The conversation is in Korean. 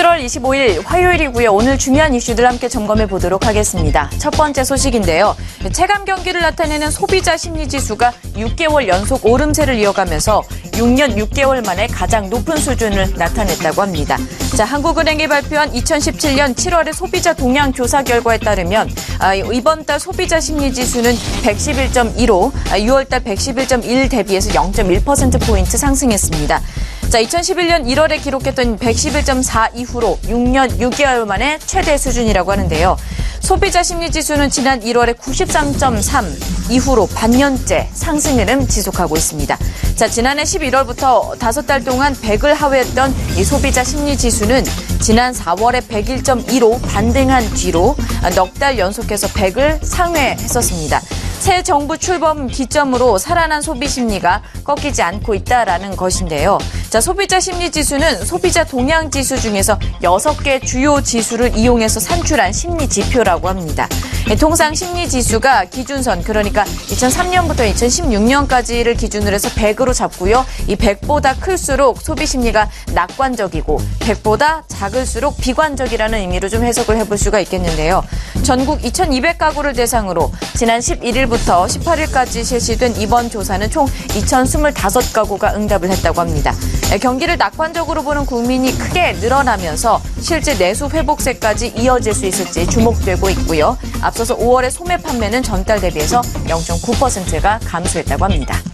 7월 25일 화요일이고요. 오늘 중요한 이슈들 함께 점검해 보도록 하겠습니다. 첫 번째 소식인데요. 체감 경기를 나타내는 소비자 심리 지수가 6개월 연속 오름세를 이어가면서 6년 6개월 만에 가장 높은 수준을 나타냈다고 합니다. 자, 한국은행이 발표한 2017년 7월의 소비자 동향 조사 결과에 따르면 아, 이번 달 소비자 심리 지수는 111.15, 6월 달 111.1 대비해서 0.1% 포인트 상승했습니다. 자, 2011년 1월에 기록했던 111.4 이후로 6년 6개월 만에 최대 수준이라고 하는데요. 소비자 심리 지수는 지난 1월에 93.3 이후로 반년째 상승 흐름 지속하고 있습니다. 자, 지난해 11월부터 5달 동안 100을 하회했던 이 소비자 심리 지수는 지난 4월에 101.2로 반등한 뒤로 넉 달 연속해서 100을 상회했었습니다. 새 정부 출범 기점으로 살아난 소비 심리가 꺾이지 않고 있다라는 것인데요. 자, 소비자 심리 지수는 소비자 동향 지수 중에서 6개 주요 지수를 이용해서 산출한 심리 지표라고 합니다. 예, 통상 심리 지수가 기준선 그러니까 2003년부터 2016년까지를 기준으로 해서 100으로 잡고요. 이 100보다 클수록 소비 심리가 낙관적이고 100보다 작을수록 비관적이라는 의미로 좀 해석을 해볼 수가 있겠는데요. 전국 2,200가구를 대상으로 지난 11일부터 18일까지 실시된 이번 조사는 총 2,025가구가 응답을 했다고 합니다. 예, 경기를 낙관적으로 보는 국민이 크게 늘어나면서 실제 내수 회복세까지 이어질 수 있을지 주목되고 있고요. 앞서서 5월의 소매 판매는 전달 대비해서 0.9%가 감소했다고 합니다.